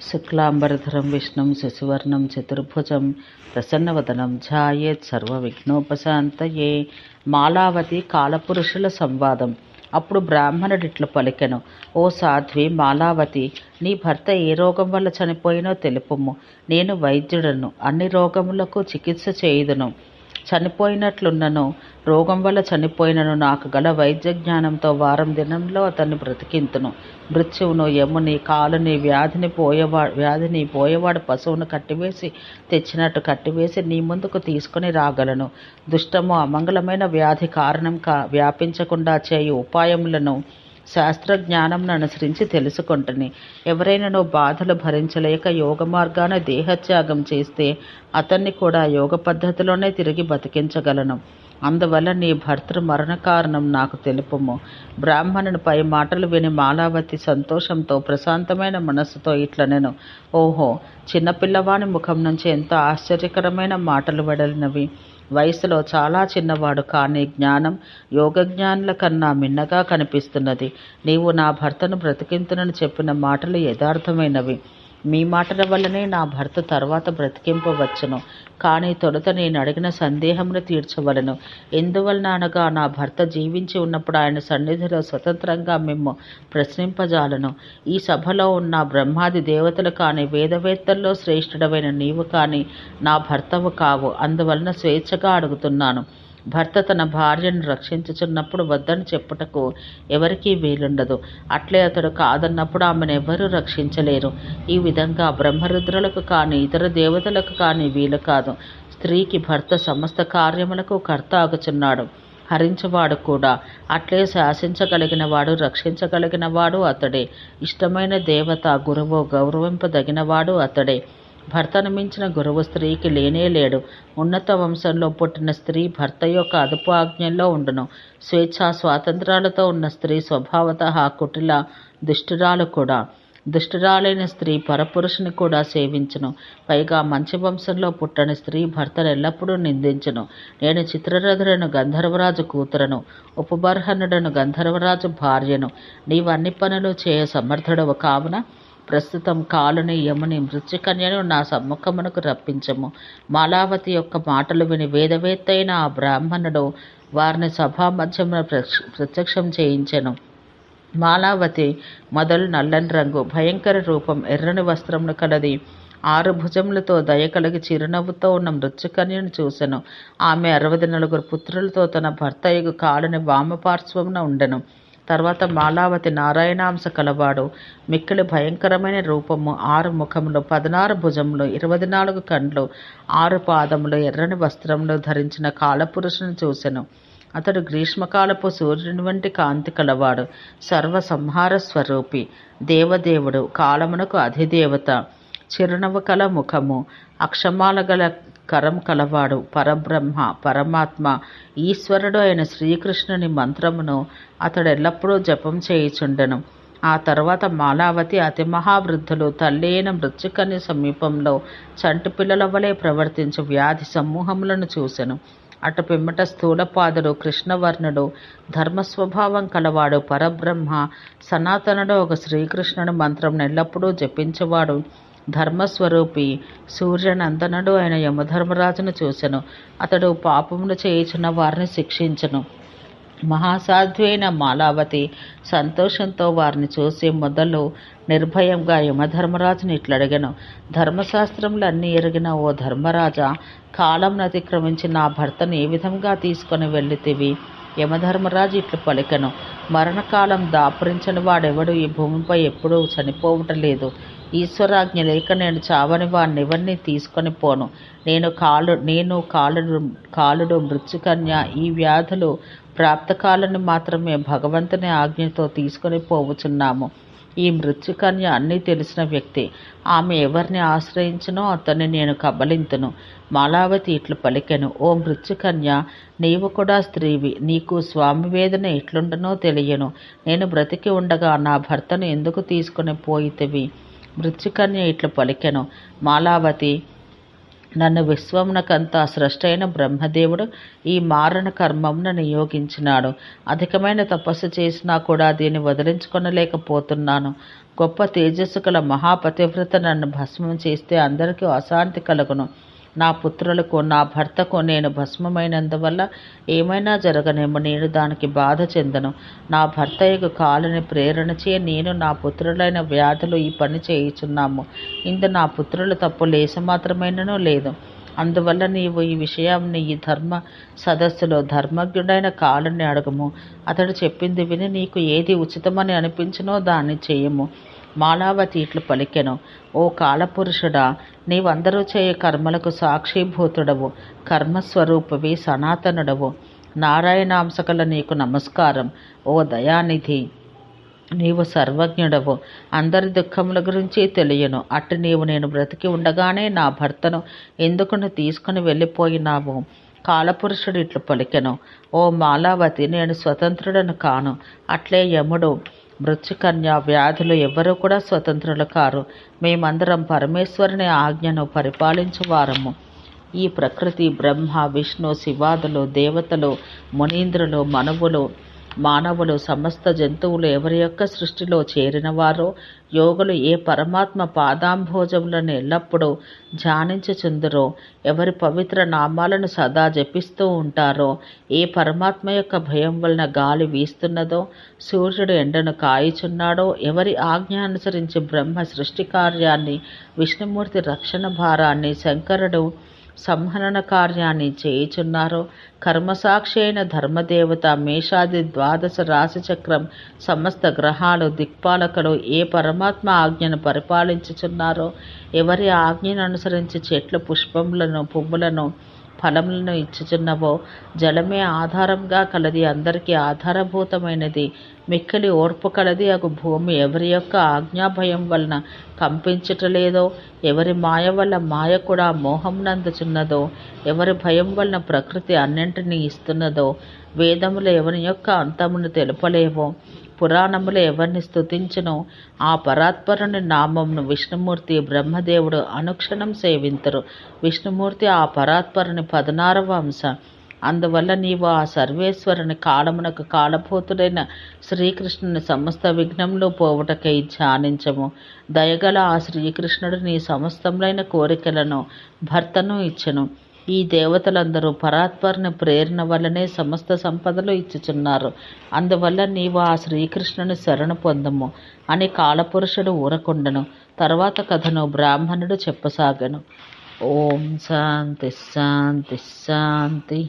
శుక్లాంబరధరం విష్ణుం శశివర్ణం చతుర్భుజం ప్రసన్నవదనం ఝాయేత్ సర్వవిఘ్నోపశాంతయే. మాలావతి కాలపురుషుల సంవాదం. అప్పుడు బ్రాహ్మణుడిట్లు పలికెను ఓ సాధ్వి మాలావతి నీ భర్త ఏ రోగం వల్ల చనిపోయినో తెలుపుము. నేను వైద్యుడను అన్ని రోగములకు చికిత్స చేయుదును. చనిపోయినట్లున్నను. రోగం వల్ల చనిపోయినను నాకు గల వైద్య జ్ఞానంతో వారం దినంలో అతన్ని బ్రతికింతును. మృత్యువును యముని కాలుని వ్యాధిని పోయేవా వ్యాధిని పోయేవాడు పశువును కట్టివేసి తెచ్చినట్టు కట్టివేసి నీ ముందుకు తీసుకుని రాగలను. దుష్టము అమంగళమైన వ్యాధి కారణం కా వ్యాపించకుండా చేయు ఉపాయములను శాస్త్రజ్ఞానంను అనుసరించి తెలుసుకుంటుని. ఎవరైనా బాధలు భరించలేక యోగ మార్గాన దేహత్యాగం చేస్తే అతన్ని కూడా యోగ పద్ధతిలోనే తిరిగి బతికించగలను. అందువల్ల నీ భర్తృ మరణ కారణం నాకు తెలుపుము. బ్రాహ్మణునిపై మాటలు విని మాలావతి సంతోషంతో ప్రశాంతమైన మనస్సుతో ఇట్లనెను ఓహో చిన్నపిల్లవాని ముఖం నుంచి ఎంతో ఆశ్చర్యకరమైన మాటలు వెడలినవి. వయసులో చాలా చిన్నవాడు కానీ జ్ఞానం యోగజ్ఞానుల కన్నా మిన్నగా కనిపిస్తున్నది. నీవు నా భర్తను బ్రతికింతునని చెప్పిన మాటలు యథార్థమైనవి. మీ మాటల వల్లనే నా భర్త తర్వాత బ్రతికింపవచ్చును. కానీ తొలుత నేను అడిగిన సందేహమును తీర్చవలను. ఎందువలన అనగా నా భర్త జీవించి ఉన్నప్పుడు ఆయన సన్నిధిలో స్వతంత్రంగా మేము ప్రశ్నింపజాలను. ఈ సభలో ఉన్న బ్రహ్మాది దేవతలు కానీ వేదవేత్తల్లో శ్రేష్ఠుడమైన నీవు కానీ నా భర్తవు కావు. అందువలన స్వేచ్ఛగా అడుగుతున్నాను. భర్త తన భార్యను రక్షించుచున్నప్పుడు వద్దని చెప్పుటకు ఎవరికీ వీలుండదు. అట్లే అతడు కాదన్నప్పుడు ఆమెను ఎవరూ రక్షించలేరు. ఈ విధంగా బ్రహ్మరుద్రులకు కానీ ఇతర దేవతలకు కానీ వీలు కాదు. స్త్రీకి భర్త సమస్త కార్యములకు కర్త ఆగుచున్నాడు. హరించవాడు కూడా. అట్లే శాసించగలిగిన వాడు రక్షించగలిగిన వాడు అతడే. ఇష్టమైన దేవత గురువు గౌరవింపదగినవాడు అతడే. భర్తను మించిన గురువు స్త్రీకి లేనే లేడు. ఉన్నత వంశంలో పుట్టిన స్త్రీ భర్త యొక్క అదుపు ఆజ్ఞల్లో ఉండును. స్వేచ్ఛ స్వాతంత్రాలతో ఉన్న స్త్రీ స్వభావత కుటిల దుష్టురాలు కూడా. దుష్టురాలైన స్త్రీ పరపురుషుని కూడా సేవించును. పైగా మంచి వంశంలో పుట్టని స్త్రీ భర్తను ఎల్లప్పుడూ నిందించును. నేను చిత్రరథుడను గంధర్వరాజు కూతురను. ఉపబర్హనుడను గంధర్వరాజు భార్యను. నీవన్ని పనులు చేయ సమర్థుడవు కావున ప్రస్తుతం కాలుని యముని మృత్యుకన్యను నా సమ్ముఖమునకు రప్పించము. మాలావతి యొక్క మాటలు విని వేదవేత్త అయిన ఆ బ్రాహ్మణుడు వారిని సభా మధ్యమున ప్రత్యక్షం చేయించెను. మాలావతి మొదలు నల్లని రంగు భయంకర రూపం ఎర్రని వస్త్రమును కలది. ఆరు భుజములతో దయ కలిగి చిరునవ్వుతో ఉన్న మృత్యుకన్యను చూసెను. ఆమె అరవై నలుగురు పుత్రులతో తన భర్త కాలుని వామపార్శ్వమున ఉండెను. తర్వాత మాలావతి నారాయణాంశ కలవాడు. మిక్కిలి భయంకరమైన రూపము ఆరు ముఖములు పదనారు భుజములు ఇరవై నాలుగు కండ్లు ఆరు పాదములు ఎర్రని వస్త్రములు ధరించిన కాలపురుషుని చూసెను. అతడు గ్రీష్మకాలపు సూర్యుని వంటి కాంతి కలవాడు. సర్వ సంహార స్వరూపి దేవదేవుడు కాలమునకు అధిదేవత. చిరునవ్వు కల ముఖము అక్షమాల గల కరం కలవాడు పరబ్రహ్మ పరమాత్మ ఈశ్వరుడు అయిన శ్రీకృష్ణుని మంత్రమును అతడు ఎల్లప్పుడూ జపం చేయుచుండెను. ఆ తర్వాత మాలావతి అతి మహావృద్ధులు తల్లి అయిన మృత్యుకన్య సమీపంలో చంటి పిల్లల వలె ప్రవర్తించు వ్యాధి సమూహములను చూసెను. అటు పిమ్మట స్థూలపాదుడు కృష్ణవర్ణుడు ధర్మస్వభావం కలవాడు పరబ్రహ్మ సనాతనుడు ఒక శ్రీకృష్ణుని మంత్రం ఎల్లప్పుడూ జపించేవాడు. ధర్మస్వరూపి సూర్యనందనుడు అయిన యమధర్మరాజును చూసెను. అతడు పాపమును చేయుచున్న వారిని శిక్షించను. మహాసాధ్వైన అయిన మాలావతి సంతోషంతో వారిని చూసి మొదలు నిర్భయంగా యమధర్మరాజుని ఇట్లడిగను. ధర్మశాస్త్రములన్నీ ఎరిగిన ఓ ధర్మరాజా కాలం అతిక్రమించి నా భర్తను ఏ విధంగా తీసుకొని వెళ్ళితివి? యమధర్మరాజు ఇట్లు పలికను. మరణకాలం దాపురించని వాడెవడు? ఈ భూమిపై ఎప్పుడూ చనిపోవటం లేదు. ఈశ్వరాజ్ఞ లేక నేను చావని వాడిని ఎవరిని తీసుకొని పోను. నేను కాలు నేను కాలుడు కాలుడు మృత్యుకన్య ఈ వ్యాధులు ప్రాప్తకాలను మాత్రమే భగవంతుని ఆజ్ఞతో తీసుకొని పోవుచున్నాము. ఈ మృత్యుకన్య అన్నీ తెలిసిన వ్యక్తి. ఆమె ఎవరిని ఆశ్రయించినో అతన్ని నేను కబలింతును మాలావతి ఇట్లు పలికెను. ఓ మృత్యుకన్య నీవు కూడా స్త్రీవి. నీకు స్వామి వేదన ఎట్లుండనో తెలియను. నేను బ్రతికి ఉండగా నా భర్తను ఎందుకు తీసుకుని పోయితివి? మృత్యుకన్య ఇట్లు పలికెను. మాలావతి నన్ను విశ్వమునకంతా సృష్టైన బ్రహ్మదేవుడు ఈ మారణ కర్మమును నియోగించినాడు. అధికమైన తపస్సు చేసినా కూడా దీన్ని వదిలించుకొనలేకపోతున్నాను. గొప్ప తేజస్సు గల మహాపతివ్రత నన్ను భస్మం చేస్తే అందరికీ అశాంతి కలుగును. నా పుత్రులకు నా భర్తకు నేను భస్మమైనందువల్ల ఏమైనా జరగనేమో. నేను దానికి బాధ చెందను. నా భర్త యొక్క కాలుని ప్రేరణ చే నేను నా పుత్రులైన వ్యాధులు ఈ పని చేయుచున్నాము. ఇందు నా పుత్రుల తప్పు లేసమాత్రమైనను లేదు. అందువల్ల నీవు ఈ విషయాన్ని ఈ ధర్మ సదస్సులో ధర్మజ్ఞుడైన కాలుని అడగము. అతడు చెప్పింది విని నీకు ఏది ఉచితమని అనిపించినో దాన్ని చేయము. మాలావతి ఇట్లు పలికెను. ఓ కాలపురుషుడా నీవందరూ చేయ కర్మలకు సాక్షిభూతుడవు. కర్మస్వరూపవి సనాతనుడవు. నారాయణాంశకల నీకు నమస్కారం. ఓ దయానిధి నీవు సర్వజ్ఞుడవు. అందరి దుఃఖముల గురించి తెలియను. అటు నీవు నేను బ్రతికి ఉండగానే నా భర్తను ఎందుకును తీసుకుని వెళ్ళిపోయినావు? కాలపురుషుడు ఇట్లు పలికెను ఓ మాలావతి నేను స్వతంత్రుడను కాను. అట్లే యముడు మృత్యుకన్య వ్యాధులు ఎవ్వరూ కూడా స్వతంత్రులు కారు. మేమందరం పరమేశ్వరుని ఆజ్ఞను పరిపాలించువారము ఈ ప్రకృతి బ్రహ్మ విష్ణు శివాదులు దేవతలు మునీంద్రులు మనువులు మానవులు సమస్త జంతువులు ఎవరి యొక్క సృష్టిలో చేరినవారో యోగులు ఏ పరమాత్మ పాదాంభోజములను ఎల్లప్పుడూ ధ్యానించుచుందరో ఎవరి పవిత్ర నామాలను సదా జపిస్తూ ఉంటారో ఏ పరమాత్మ యొక్క భయం వలన గాలి వీస్తున్నదో సూర్యుడు ఎండను కాయుచున్నాడో ఎవరి ఆజ్ఞ అనుసరించి బ్రహ్మ సృష్టి కార్యాన్ని విష్ణుమూర్తి రక్షణ భారాన్ని శంకరుడు సంహరణ కార్యాన్ని చేయుచున్నారో. కర్మసాక్షి అయిన ధర్మదేవత మేషాది ద్వాదశ రాశిచక్రం సమస్త గ్రహాలు దిక్పాలకులు ఏ పరమాత్మ ఆజ్ఞను పరిపాలించుచున్నారో. ఎవరి ఆజ్ఞను అనుసరించి చెట్లు పుష్పములను పువ్వులను ఫలములను ఇచ్చుచున్నవో జలమే ఆధారంగా కలది అందరికీ ఆధారభూతమైనది. మిక్కిలి ఓర్పు కలది అగు భూమి ఎవరి యొక్క ఆజ్ఞాభయం వలన కంపించటలేదో ఎవరి మాయ వల్ల మాయ కూడా మోహమునందుచున్నదో ఎవరి భయం వలన ప్రకృతి అన్నింటినీ ఇస్తున్నదో వేదములు ఎవరి యొక్క అంతమును తెలుపలేవో పురాణములు ఎవరిని స్తుతించునో? ఆ పరాత్పరుని నామమును విష్ణుమూర్తి బ్రహ్మదేవుడు అనుక్షణం సేవింతురు. విష్ణుమూర్తి ఆ పరాత్పరుని పదనారవ అంశ. అందువల్ల నీవు ఆ సర్వేశ్వరుని కాలమునకు కాలభూతుడైన శ్రీకృష్ణుని సమస్త విఘ్నంలో పోవుటకై ధ్యానించము. దయగల ఆ శ్రీకృష్ణుడు నీ సమస్తములైన కోరికలను భర్తను ఇచ్చను. ఈ దేవతలందరూ పరాత్పరుని ప్రేరణ వల్లనే సమస్త సంపదలు ఇచ్చుచున్నారు. అందువల్ల నీవు ఆ శ్రీకృష్ణుని శరణు పొందము అని కాలపురుషుడు ఊరకుండను. తర్వాత కథను బ్రాహ్మణుడు చెప్పసాగను. ఓం శాంతి శాంతి శాంతి